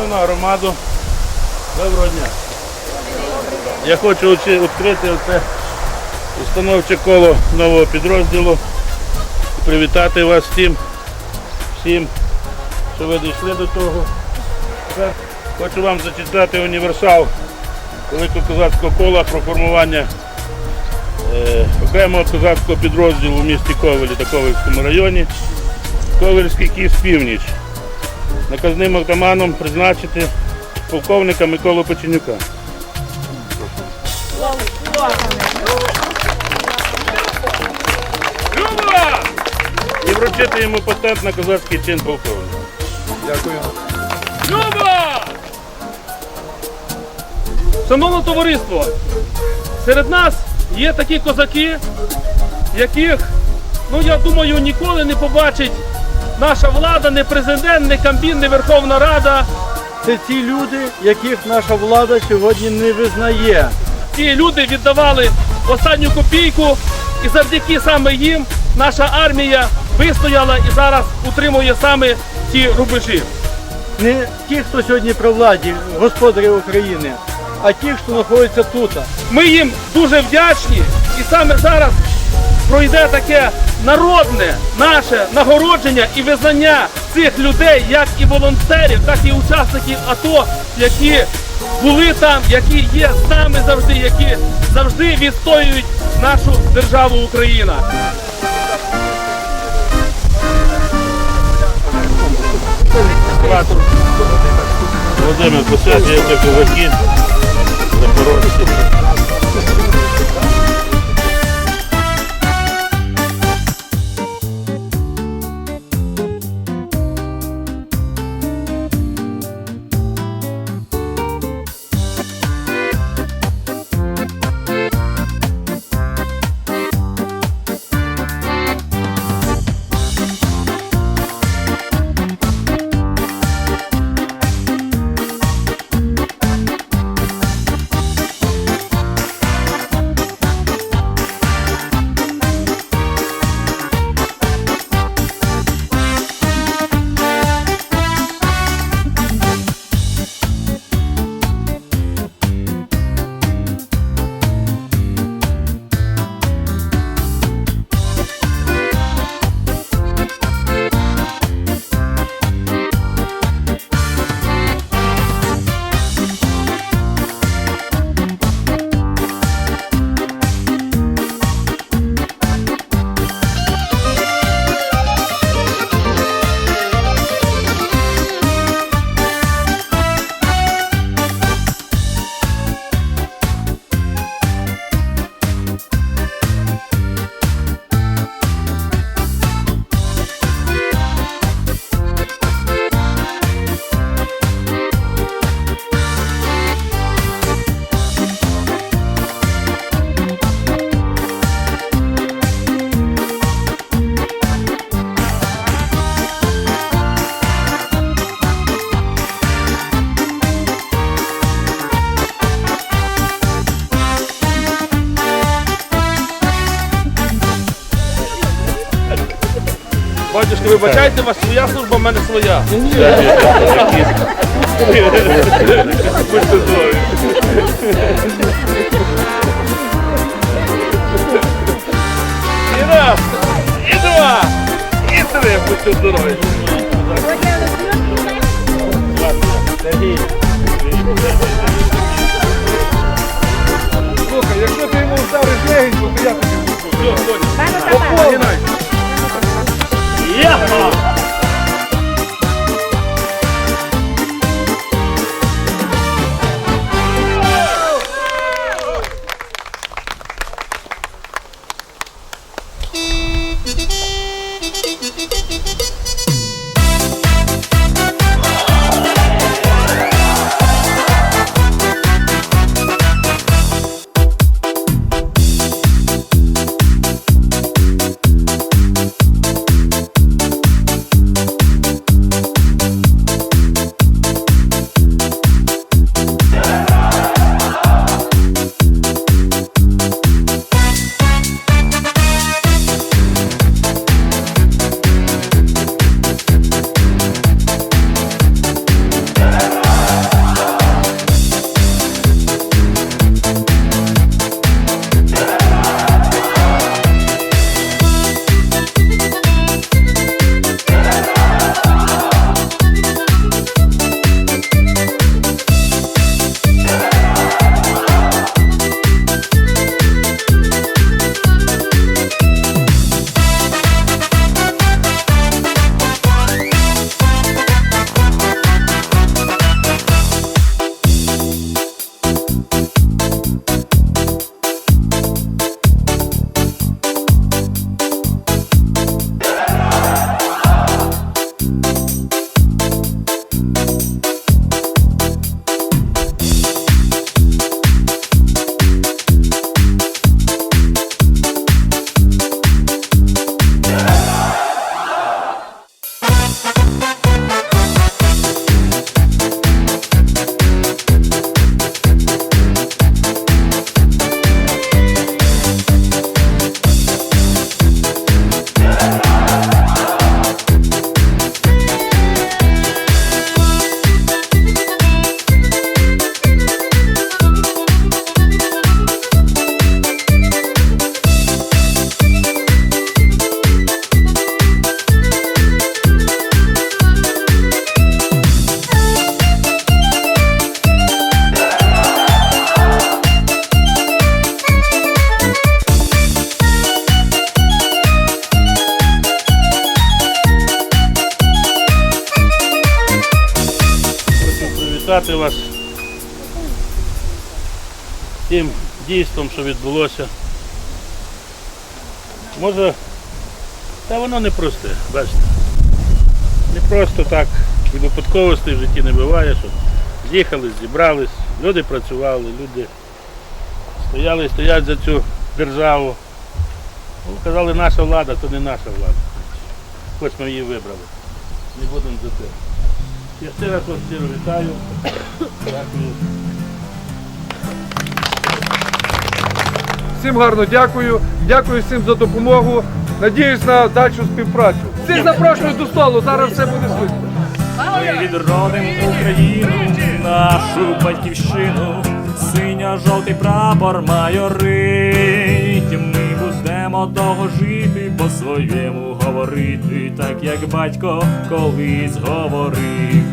Шановна громаду, доброго дня. Я хочу відкрити оце установче коло нового підрозділу. Привітати вас всім, всім, що ви дійшли до того. Хочу вам зачитати універсал Великого козацького кола про формування е, окремого козацького підрозділу в місті Ковелі та Ковельському районі. Ковельський Київ північ. Наказним атаманом призначити полковника Миколу Печенюка. Люба! І вручити йому патент на козацький чин полковника. Люба! Шановне товариство, серед нас є такі козаки, яких, ну я думаю, ніколи не побачить наша влада, не президент, не Кабмін, не Верховна Рада. Це ті люди, яких наша влада сьогодні не визнає. Ці люди віддавали останню копійку, і завдяки саме їм наша армія вистояла і зараз утримує саме ці рубежі. Не ті, хто сьогодні при владі, господарі України, а ті, хто знаходиться тут. Ми їм дуже вдячні, і саме зараз пройде таке народне наше нагородження і визнання цих людей, як і волонтерів, так і учасників АТО, які були там, які є з нами завжди, які завжди відстоюють нашу державу Україна. Володимир це козаки, запорожці. Батюшки, вибачайте, у вас своя служба, в мене своя. Будьте привітати вас тим дійством, що відбулося. Може, та воно не просте, бачите. Не просто так від випадковостей в житті не буває, що з'їхали, зібрались, люди працювали, люди стояли і стоять за цю державу. Ну, казали, наша влада, то не наша влада. Хоч ми її вибрали. Не будемо за те. Я ще раз вас щиро вітаю. Дякую. Всім гарно дякую. Дякую всім за допомогу. Надіюсь на дальшу співпрацю. Всіх запрошую до столу. Зараз все буде швидко. Ми відродим Україну, нашу батьківщину, синьо-жовтий прапор майорить. Будемо довго жити, по-своєму говорити, так як батько колись говорив.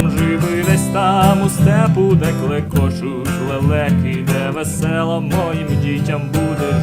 Живи десь там у степу, де клекочуть лелеки, де весело моїм дітям буде.